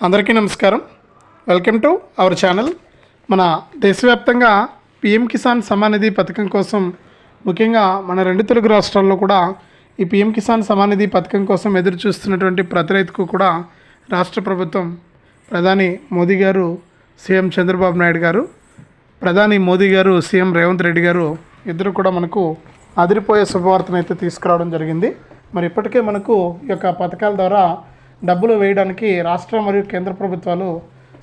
అందరికీ నమస్కారం. Welcome to our channel మన దేశవ్యాప్తంగా పిఎం కిసాన్ సమానిధి పథకం కోసం ముఖ్యంగా మన రెండు తెలుగు రాష్ట్రాల్లో కూడా ఈ పిఎం కిసాన్ సమానిధి పథకం కోసం ఎదురు చూస్తున్నటువంటి ప్రతి రైతుకు కూడా రాష్ట్ర ప్రభుత్వం ప్రధాని మోదీ గారు సీఎం చంద్రబాబు నాయుడు గారు ప్రధాని మోదీ గారు సీఎం రేవంత్ రెడ్డి గారు ఇద్దరు కూడా మనకు అదిరిపోయే శుభవార్తను అయితే తీసుకురావడం జరిగింది. మరి ఇప్పటికే మనకు ఈ యొక్క పథకాల ద్వారా డబ్బులు వేయడానికి రాష్ట్ర మరియు కేంద్ర ప్రభుత్వాలు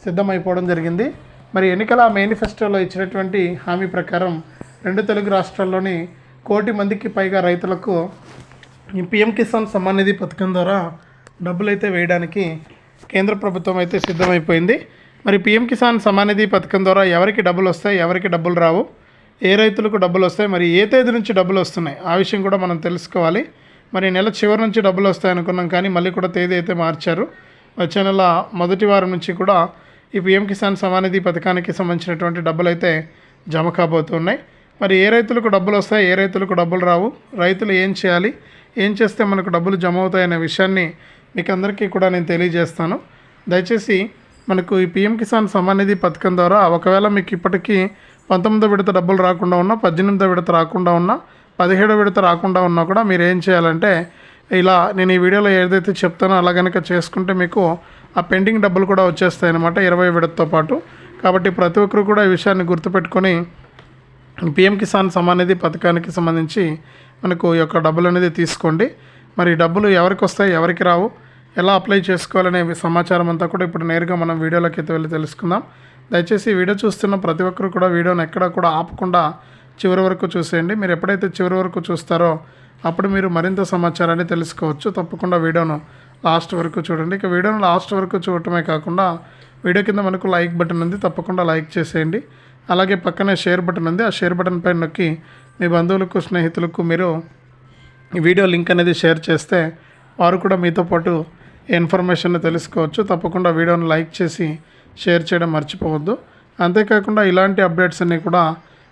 సిద్ధమైపోవడం జరిగింది. మరి ఎన్నికల మేనిఫెస్టోలో ఇచ్చినటువంటి హామీ ప్రకారం రెండు తెలుగు రాష్ట్రాల్లోని కోటి మందికి పైగా రైతులకు ఈ పిఎం కిసాన్ సమ్మాన్ నిధి పథకం ద్వారా డబ్బులు అయితే వేయడానికి కేంద్ర ప్రభుత్వం అయితే సిద్ధమైపోయింది. మరి పిఎం కిసాన్ సమ్మాన్ నిధి పథకం ద్వారా ఎవరికి డబ్బులు వస్తాయి ఎవరికి డబ్బులు రావు ఏ రైతులకు డబ్బులు వస్తాయి మరి ఏ తేదీ నుంచి డబ్బులు వస్తున్నాయి ఆ విషయం కూడా మనం తెలుసుకోవాలి. మరి నెల చివరి నుంచి డబ్బులు వస్తాయి అనుకున్నాం కానీ మళ్ళీ కూడా తేదీ అయితే మార్చారు. వచ్చే నెల మొదటి వారం నుంచి కూడా ఈ పిఎం కిసాన్ సమానిధి పథకానికి సంబంధించినటువంటి డబ్బులు అయితే జమ కాబోతున్నాయి. మరి ఏ రైతులకు డబ్బులు వస్తాయి ఏ రైతులకు డబ్బులు రావు రైతులు ఏం చేయాలి ఏం చేస్తే మనకు డబ్బులు జమ అవుతాయనే విషయాన్ని మీకు అందరికీ కూడా నేను తెలియజేస్తాను. దయచేసి మనకు ఈ పిఎం కిసాన్ సమానిధి పథకం ద్వారా ఒకవేళ మీకు ఇప్పటికీ పంతొమ్మిదో విడత డబ్బులు రాకుండా ఉన్నా పద్దెనిమిదో విడత రాకుండా ఉన్నా పదిహేడో విడత రాకుండా ఉన్నా కూడా మీరు ఏం చేయాలంటే ఇలా నేను ఈ వీడియోలో ఏదైతే చెప్తానో అలా కనుక చేసుకుంటే మీకు ఆ పెండింగ్ డబ్బులు కూడా వచ్చేస్తాయి అన్నమాట ఇరవై విడతతో పాటు. కాబట్టి ప్రతి ఒక్కరు కూడా ఈ విషయాన్ని గుర్తుపెట్టుకొని పిఎం కిసాన్ సమానిధి పథకానికి సంబంధించి మనకు ఈ యొక్క డబ్బులు అనేది తీసుకోండి. మరి డబ్బులు ఎవరికి వస్తాయి ఎవరికి రావు ఎలా అప్లై చేసుకోవాలనే సమాచారం అంతా కూడా ఇప్పుడు నేరుగా మనం వీడియోలోకి అయితే వెళ్ళి తెలుసుకుందాం. దయచేసి వీడియో చూస్తున్న ప్రతి ఒక్కరు కూడా వీడియోని ఎక్కడ కూడా ఆపకుండా చివరి వరకు చూసేయండి. మీరు ఎప్పుడైతే చివరి వరకు చూస్తారో అప్పుడు మీరు మరింత సమాచారాన్ని తెలుసుకోవచ్చు. తప్పకుండా వీడియోను లాస్ట్ వరకు చూడండి. ఇక వీడియోను లాస్ట్ వరకు చూడటమే కాకుండా వీడియో కింద మనకు లైక్ బటన్ ఉంది. తప్పకుండా లైక్ చేసేయండి. అలాగే పక్కనే షేర్ బటన్ ఉంది. ఆ షేర్ బటన్ పైన నొక్కి మీ బంధువులకు స్నేహితులకు మీరు వీడియో లింక్ అనేది షేర్ చేస్తే వారు కూడా మీతో పాటు ఇన్ఫర్మేషన్ తెలుసుకోవచ్చు. తప్పకుండా వీడియోని లైక్ చేసి షేర్ చేయడం మర్చిపోవద్దు. అంతేకాకుండా ఇలాంటి అప్డేట్స్ అన్నీ కూడా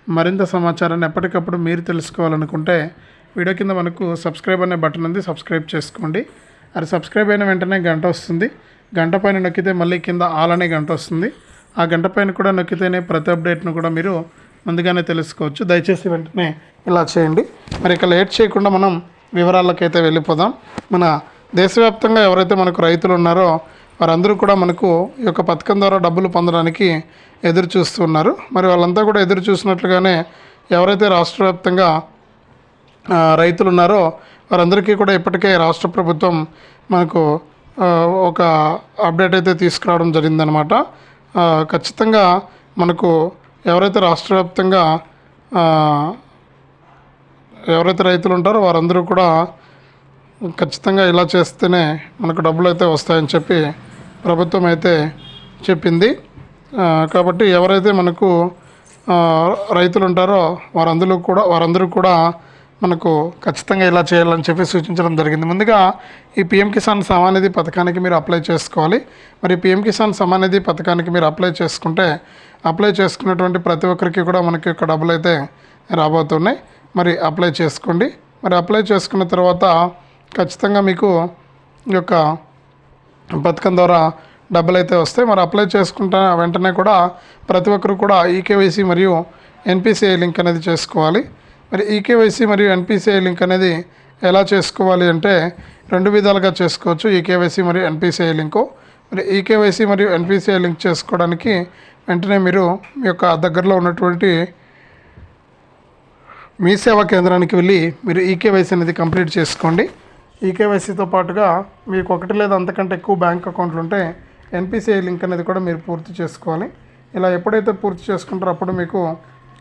మరింత సమాచారాన్ని ఎప్పటికప్పుడు మీరు తెలుసుకోవాలనుకుంటే వీడియో కింద మనకు సబ్స్క్రైబ్ అనే బటన్ ఉంది సబ్స్క్రైబ్ చేసుకోండి. అది సబ్స్క్రైబ్ అయిన వెంటనే గంట వస్తుంది. గంట పైన నొక్కితే మళ్ళీ కింద ఆల్ అనే గంట వస్తుంది. ఆ గంట పైన కూడా నొక్కితేనే ప్రతి అప్డేట్ను కూడా మీరు ముందుగానే తెలుసుకోవచ్చు. దయచేసి వెంటనే ఇలా చేయండి. మరి ఇక లేట్ చేయకుండా మనం వివరాలకైతే వెళ్ళిపోదాం. మన దేశవ్యాప్తంగా ఎవరైతే మనకు రైతులు ఉన్నారో వారందరూ కూడా మనకు ఈ యొక్క పథకం ద్వారా డబ్బులు పొందడానికి ఎదురు చూస్తున్నారు. మరి వాళ్ళంతా కూడా ఎదురు చూసినట్లుగానే ఎవరైతే రాష్ట్ర వ్యాప్తంగా రైతులు ఉన్నారో వారందరికీ కూడా ఇప్పటికే రాష్ట్ర ప్రభుత్వం మనకు ఒక అప్డేట్ అయితే తీసుకురావడం జరిగిందనమాట ఖచ్చితంగా మనకు ఎవరైతే రాష్ట్ర వ్యాప్తంగా ఎవరైతే రైతులు ఉంటారో వారందరూ కూడా ఖచ్చితంగా ఇలా చేస్తేనే మనకు డబ్బులు అయితే వస్తాయని చెప్పి ప్రభుత్వం అయితే చెప్పింది కాబట్టి ఎవరైతే మనకు రైతులు ఉంటారో వారందరూ కూడా వారందరూ కూడా మనకు ఖచ్చితంగా ఇలా చేయాలని చెప్పి సూచించడం జరిగింది. ముందుగా ఈ పిఎం కిసాన్ సమానిధి పథకానికి మీరు అప్లై చేసుకోవాలి. మరి పిఎం కిసాన్ సమానిధి పథకానికి మీరు అప్లై చేసుకుంటే అప్లై చేసుకున్నటువంటి ప్రతి ఒక్కరికి కూడా మనకి యొక్క డబ్బులు అయితే రాబోతున్నాయి. మరి అప్లై చేసుకోండి. మరి అప్లై చేసుకున్న తర్వాత ఖచ్చితంగా మీకు ఈ యొక్క పథకం ద్వారా డబ్బులు అయితే వస్తాయి. మరి అప్లై చేసుకుంటే వెంటనే కూడా ప్రతి ఒక్కరు కూడా ఈకేవైసీ మరియు ఎన్పిసిఐ లింక్ అనేది చేసుకోవాలి. మరి ఈకేవైసీ మరియు ఎన్పిసిఐ లింక్ అనేది ఎలా చేసుకోవాలి అంటే రెండు విధాలుగా చేసుకోవచ్చు. ఈకేవైసీ మరియు ఎన్పిసిఐ లింకు. మరి ఈకేవైసీ మరియు ఎన్పిసిఐ లింక్ చేసుకోవడానికి వెంటనే మీరు మీ యొక్క దగ్గరలో ఉన్నటువంటి మీ సేవా కేంద్రానికి వెళ్ళి మీరు ఈకేవైసీ అనేది కంప్లీట్ చేసుకోండి. ఈ కేవైసీతో పాటుగా మీకు ఒకటి లేదా అంతకంటే ఎక్కువ బ్యాంక్ అకౌంట్లు ఉంటే ఎన్పిసిఐ లింక్ అనేది కూడా మీరు పూర్తి చేసుకోవాలి. ఇలా ఎప్పుడైతే పూర్తి చేసుకుంటారో అప్పుడు మీకు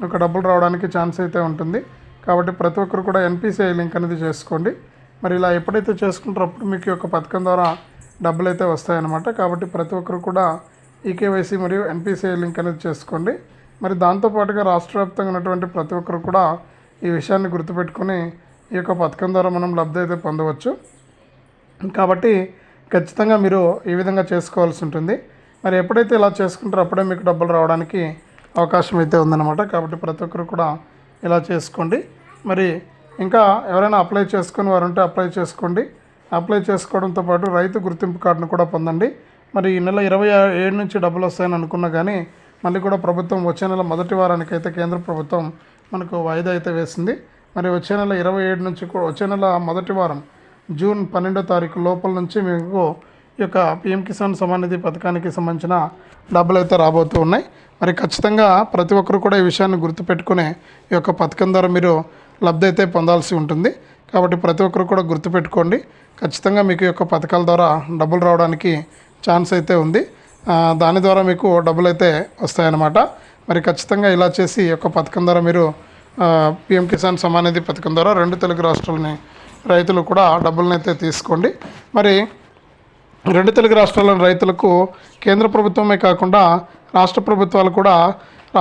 ఒక డబ్బులు రావడానికి ఛాన్స్ అయితే ఉంటుంది. కాబట్టి ప్రతి ఒక్కరు కూడా ఎన్పిసిఐ లింక్ అనేది చేసుకోండి. మరి ఇలా ఎప్పుడైతే చేసుకుంటారో అప్పుడు మీకు యొక్క పథకం ద్వారా డబ్బులు అయితే వస్తాయన్నమాట. కాబట్టి ప్రతి ఒక్కరు కూడా ఈకేవైసీ మరియు ఎన్పిసిఐ లింక్ అనేది చేసుకోండి. మరి దాంతోపాటుగా రాష్ట్ర వ్యాప్తంగా ఉన్నటువంటి ప్రతి ఒక్కరు కూడా ఈ విషయాన్ని గుర్తుపెట్టుకొని ఈ యొక్క పథకం ద్వారా మనం లబ్ధి అయితే పొందవచ్చు. కాబట్టి ఖచ్చితంగా మీరు ఈ విధంగా చేసుకోవాల్సి ఉంటుంది. మరి ఎప్పుడైతే ఇలా చేసుకుంటారో అప్పుడే మీకు డబ్బులు రావడానికి అవకాశం అయితే ఉందన్నమాట. కాబట్టి ప్రతి ఒక్కరు కూడా ఇలా చేసుకోండి. మరి ఇంకా ఎవరైనా అప్లై చేసుకుని వారు ఉంటే అప్లై చేసుకోండి. అప్లై చేసుకోవడంతో పాటు రైతు గుర్తింపు కార్డును కూడా పొందండి. మరి ఈ నెల ఇరవై ఏడు నుంచి డబ్బులు వస్తాయని అనుకున్నా కానీ మళ్ళీ కూడా ప్రభుత్వం వచ్చే నెల మొదటి వారానికి అయితే కేంద్ర ప్రభుత్వం మనకు వాయిదా అయితే వేసింది. మరి వచ్చే నెల ఇరవై ఏడు నుంచి కూడా వచ్చే నెల మొదటి వారం జూన్ పన్నెండో తారీఖు లోపల నుంచి మీకు ఈ యొక్క పిఎం కిసాన్ సమానిధి పథకానికి సంబంధించిన డబ్బులు అయితే రాబోతూ ఉన్నాయి. మరి ఖచ్చితంగా ప్రతి ఒక్కరు కూడా ఈ విషయాన్ని గుర్తుపెట్టుకునే ఈ యొక్క పథకం ద్వారా మీరు లబ్ధి అయితే పొందాల్సి ఉంటుంది. కాబట్టి ప్రతి ఒక్కరు కూడా గుర్తుపెట్టుకోండి. ఖచ్చితంగా మీకు ఈ యొక్క పథకాల ద్వారా డబ్బులు రావడానికి ఛాన్స్ అయితే ఉంది. దాని ద్వారా మీకు డబ్బులు అయితే వస్తాయన్నమాట. మరి ఖచ్చితంగా ఇలా చేసి ఈ యొక్క పథకం ద్వారా మీరు పిఎం కిసాన్ సమానిధి పథకం ద్వారా రెండు తెలుగు రాష్ట్రాలని రైతులు కూడా డబ్బులను అయితే తీసుకోండి. మరి రెండు తెలుగు రాష్ట్రాల్లోని రైతులకు కేంద్ర ప్రభుత్వమే కాకుండా రాష్ట్ర ప్రభుత్వాలు కూడా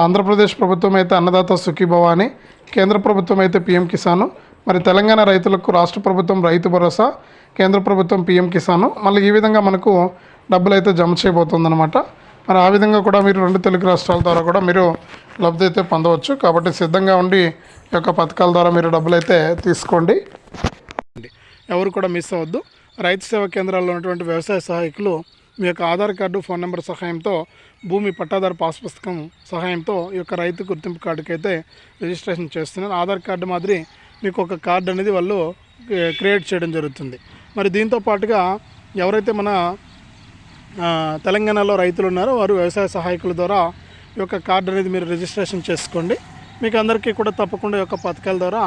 ఆంధ్రప్రదేశ్ ప్రభుత్వం అయితే అన్నదాత సుఖీభవ అని కేంద్ర ప్రభుత్వం అయితే పిఎం కిసాను మరి తెలంగాణ రైతులకు రాష్ట్ర ప్రభుత్వం రైతు భరోసా కేంద్ర ప్రభుత్వం పిఎం కిసాను మళ్ళీ ఈ విధంగా మనకు డబ్బులు అయితే జమ చేయబోతుందన్నమాట. మరి ఆ విధంగా కూడా మీరు రెండు తెలుగు రాష్ట్రాల ద్వారా కూడా మీరు లబ్ధి అయితే పొందవచ్చు. కాబట్టి సిద్ధంగా ఉండి ఈ యొక్క పథకాల ద్వారా మీరు డబ్బులు అయితే తీసుకోండి. ఎవరు కూడా మిస్ అవ్వద్దు. రైతు సేవా కేంద్రాల్లో ఉన్నటువంటి వ్యవసాయ సహాయకులు మీ యొక్క ఆధార్ కార్డు ఫోన్ నెంబర్ సహాయంతో భూమి పట్టాదారు పాస్ పుస్తకం సహాయంతో ఈ యొక్క రైతు గుర్తింపు కార్డుకైతే రిజిస్ట్రేషన్ చేస్తున్నారు. ఆధార్ కార్డు మాదిరి మీకు ఒక కార్డు అనేది వాళ్ళు క్రియేట్ చేయడం జరుగుతుంది. మరి దీంతో పాటుగా ఎవరైతే మన తెలంగాణలో రైతులు ఉన్నారో. వారు వ్యవసాయ సహాయకుల ద్వారా ఈ యొక్క కార్డు అనేది మీరు రిజిస్ట్రేషన్ చేసుకోండి. మీకు అందరికీ కూడా తప్పకుండా ఈ యొక్క పథకాల ద్వారా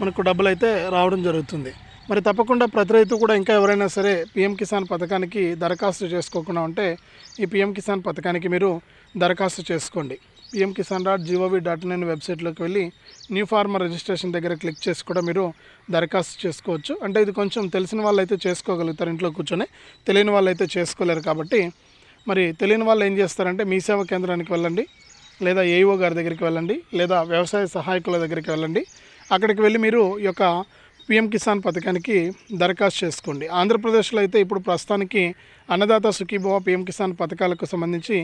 మనకు డబ్బులు అయితే రావడం జరుగుతుంది. మరి తప్పకుండా ప్రతి రైతు కూడా ఇంకా ఎవరైనా సరే పిఎం కిసాన్ పథకానికి దరఖాస్తు చేసుకోకుండా ఉంటే ఈ పిఎం కిసాన్ పథకానికి మీరు దరఖాస్తు చేసుకోండి. PM Kisan dot GOV dot in అనే వెబ్సైట్లోకి వెళ్ళి న్యూ ఫార్మర్ రిజిస్ట్రేషన్ దగ్గర క్లిక్ చేసి కూడా మీరు దరఖాస్తు చేసుకోవచ్చు. అంటే ఇది కొంచెం తెలిసిన వాళ్ళు అయితే చేసుకోగలుగుతారు ఇంట్లో కూర్చొని. తెలియని వాళ్ళు అయితే చేసుకోలేరు కాబట్టి. మరి తెలియని వాళ్ళు ఏం చేస్తారంటే మీ సేవా కేంద్రానికి వెళ్ళండి లేదా ఏఈఓ గారి దగ్గరికి వెళ్ళండి లేదా వ్యవసాయ సహాయకుల దగ్గరికి వెళ్ళండి. అక్కడికి వెళ్ళి మీరు ఈ యొక్క పిఎం కిసాన్ పథకానికి దరఖాస్తు చేసుకోండి. ఆంధ్రప్రదేశ్లో అయితే ఇప్పుడు ప్రస్తుతానికి అన్నదాత సుఖీభవ పిఎం కిసాన్ పథకాలకు సంబంధించి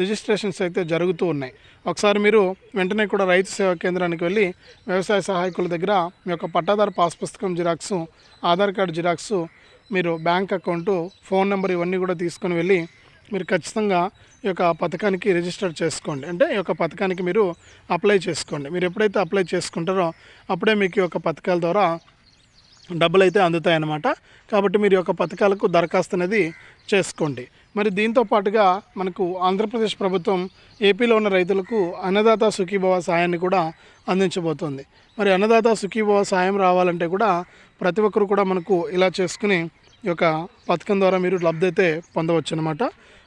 రిజిస్ట్రేషన్స్ అయితే జరుగుతూ ఉన్నాయి. ఒకసారి మీరు వెంటనే కూడా రైతు సేవా కేంద్రానికి వెళ్ళి వ్యవసాయ సహాయకుల దగ్గర మీ యొక్క పట్టాదారు పాస్ పుస్తకం జిరాక్సు ఆధార్ కార్డు జిరాక్సు మీరు బ్యాంక్ అకౌంటు ఫోన్ నెంబర్ ఇవన్నీ కూడా తీసుకొని వెళ్ళి మీరు ఖచ్చితంగా ఈ యొక్క పథకానికి రిజిస్టర్ చేసుకోండి. అంటే ఈ యొక్క పథకానికి మీరు అప్లై చేసుకోండి. మీరు ఎప్పుడైతే అప్లై చేసుకుంటారో అప్పుడే మీకు ఈ యొక్క పథకాల ద్వారా డబ్బులు అయితే అందుతాయన్నమాట. కాబట్టి మీరు యొక్క పథకాలకు దరఖాస్తు అనేది చేసుకోండి. మరి దీంతో పాటుగా మనకు ఆంధ్రప్రదేశ్ ప్రభుత్వం ఏపీలో ఉన్న రైతులకు అన్నదాత సుఖీభవ సాయాన్ని కూడా అందించబోతోంది. మరి అన్నదాత సుఖీభవ సాయం రావాలంటే కూడా ప్రతి ఒక్కరు కూడా మనకు ఇలా చేసుకుని ఈ యొక్క పథకం ద్వారా మీరు లబ్ధి అయితే పొందవచ్చు అనమాట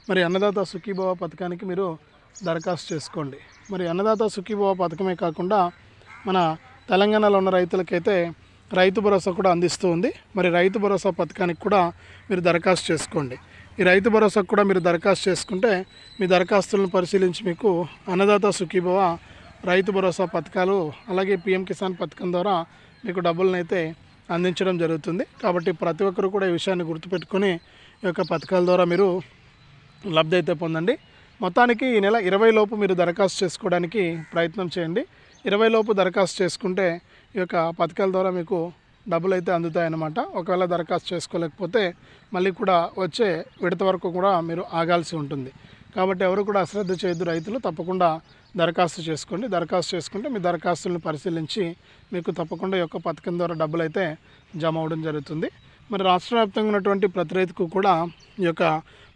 మరి అన్నదాత సుఖీభవ పథకానికి మీరు దరఖాస్తు చేసుకోండి. మరి అన్నదాత సుఖీభవ పథకమే కాకుండా మన తెలంగాణలో ఉన్న రైతులకైతే రైతు భరోసా కూడా అందిస్తూ ఉంది మరి రైతు భరోసా పథకానికి కూడా మీరు దరఖాస్తు చేసుకోండి. ఈ రైతు భరోసాకు కూడా మీరు దరఖాస్తు చేసుకుంటే మీ దరఖాస్తులను పరిశీలించి మీకు అన్నదాత సుఖీభవ రైతు భరోసా పథకాలు అలాగే పిఎం కిసాన్ పథకం ద్వారా మీకు డబ్బులను అయితే అందించడం జరుగుతుంది. కాబట్టి ప్రతి ఒక్కరు కూడా ఈ విషయాన్ని గుర్తుపెట్టుకొని ఈ యొక్క పథకాల ద్వారా మీరు లబ్ధి అయితే పొందండి. మొత్తానికి ఈ నెల ఇరవై లోపు మీరు దరఖాస్తు చేసుకోవడానికి ప్రయత్నం చేయండి. ఇరవై లోపు దరఖాస్తు చేసుకుంటే ఈ యొక్క పథకాల ద్వారా మీకు డబ్బులు అయితే అందుతాయన్నమాట. ఒకవేళ దరఖాస్తు చేసుకోలేకపోతే మళ్ళీ కూడా వచ్చే విడత వరకు కూడా మీరు ఆగాల్సి ఉంటుంది. కాబట్టి ఎవరు కూడా అశ్రద్ధ చేయొద్దు రైతులు. తప్పకుండా దరఖాస్తు చేసుకోండి. దరఖాస్తు చేసుకుంటే మీ దరఖాస్తులను పరిశీలించి మీకు తప్పకుండా ఈ యొక్క పథకం ద్వారా డబ్బులు అయితే జమ అవ్వడం జరుగుతుంది. మరి రాష్ట్ర వ్యాప్తంగా ఉన్నటువంటి ప్రతి రైతుకు కూడా ఈ యొక్క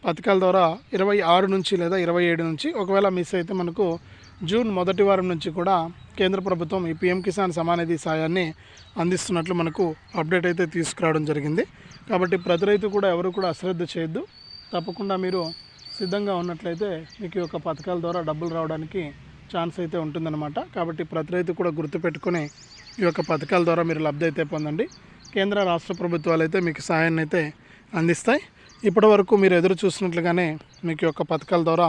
పథకాల ద్వారా ఇరవై ఆరు నుంచి లేదా ఇరవై ఏడు నుంచి ఒకవేళ మిస్ అయితే మనకు జూన్ మొదటి వారం నుంచి కూడా కేంద్ర ప్రభుత్వం ఈ పిఎం కిసాన్ సమానిధి సాయాన్ని అందిస్తున్నట్లు మనకు అప్డేట్ అయితే తీసుకురావడం జరిగింది. కాబట్టి ప్రతి రైతు కూడా ఎవరు కూడా అశ్రద్ధ చేయొద్దు. తప్పకుండా మీరు సిద్ధంగా ఉన్నట్లయితే మీకు ఈ యొక్క పథకాల ద్వారా డబ్బులు రావడానికి ఛాన్స్ అయితే ఉంటుందన్నమాట. కాబట్టి ప్రతి రైతు కూడా గుర్తుపెట్టుకుని ఈ యొక్క పథకాల ద్వారా మీరు లబ్ధి అయితే పొందండి. కేంద్ర రాష్ట్ర ప్రభుత్వాలు అయితే మీకు సహాయాన్ని అయితే అందిస్తాయి. ఇప్పటి వరకు మీరు ఎదురు చూసినట్లుగానే మీకు యొక్క పథకాల ద్వారా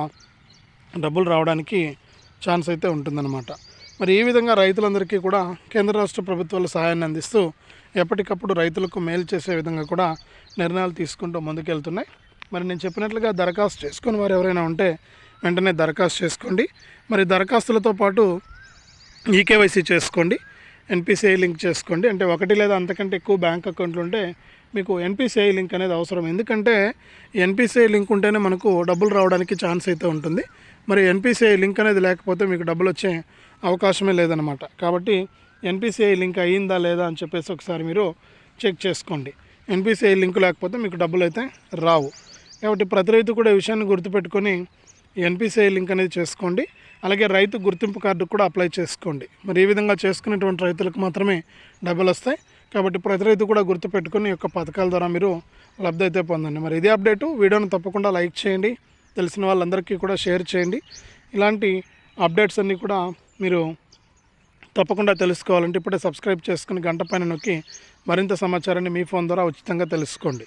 డబ్బులు రావడానికి ఛాన్స్ అయితే ఉంటుందన్నమాట. మరి ఈ విధంగా రైతులందరికీ కూడా కేంద్ర రాష్ట్ర ప్రభుత్వాలు సహాయాన్ని అందిస్తూ ఎప్పటికప్పుడు రైతులకు మేలు చేసే విధంగా కూడా నిర్ణయాలు తీసుకుంటూ ముందుకెళ్తున్నాయి. మరి నేను చెప్పినట్లుగా దరఖాస్తు చేసుకుని వారు ఎవరైనా ఉంటే వెంటనే దరఖాస్తు చేసుకోండి. మరి దరఖాస్తులతో పాటు ఈకేవైసీ చేసుకోండి. ఎన్పిసిఐ లింక్ చేసుకోండి. అంటే ఒకటి లేదా అంతకంటే ఎక్కువ బ్యాంక్ అకౌంట్లు ఉంటే మీకు ఎన్పిసిఐ లింక్ అనేది అవసరం. ఎందుకంటే ఎన్పిసిఐ లింక్ ఉంటేనే మనకు డబ్బులు రావడానికి ఛాన్స్ అయితే ఉంటుంది. మరి ఎన్పిసిఐ లింక్ అనేది లేకపోతే మీకు డబ్బులు వచ్చే అవకాశమే లేదనమాట కాబట్టి ఎన్పిసిఐ లింక్ అయ్యిందా లేదా అని చెప్పేసి ఒకసారి మీరు చెక్ చేసుకోండి. ఎన్పిసిఐ లింక్ లేకపోతే మీకు డబ్బులు అయితే రావు. కాబట్టి ప్రతి రైతు కూడా ఈ విషయాన్ని గుర్తుపెట్టుకొని ఎన్పిసిఐ లింక్ అనేది చేసుకోండి. అలాగే రైతు గుర్తింపు కార్డు కూడా అప్లై చేసుకోండి. మరి ఈ విధంగా చేసుకునేటువంటి రైతులకు మాత్రమే డబ్బులు వస్తాయి. కాబట్టి ప్రతి రైతు కూడా గుర్తుపెట్టుకుని యొక్క పథకాల ద్వారా మీరు లబ్ధి అయితే పొందండి. మరి ఇదే అప్డేటు వీడియోను తప్పకుండా లైక్ చేయండి తెలిసిన వాళ్ళందరికీ కూడా షేర్ చేయండి. ఇలాంటి అప్డేట్స్ అన్నీ కూడా మీరు తప్పకుండా తెలుసుకోవాలంటే ఇప్పుడే సబ్స్క్రైబ్ చేసుకుని గంట పైన నొక్కి మరింత సమాచారాన్ని మీ ఫోన్ ద్వారా ఉచితంగా తెలుసుకోండి.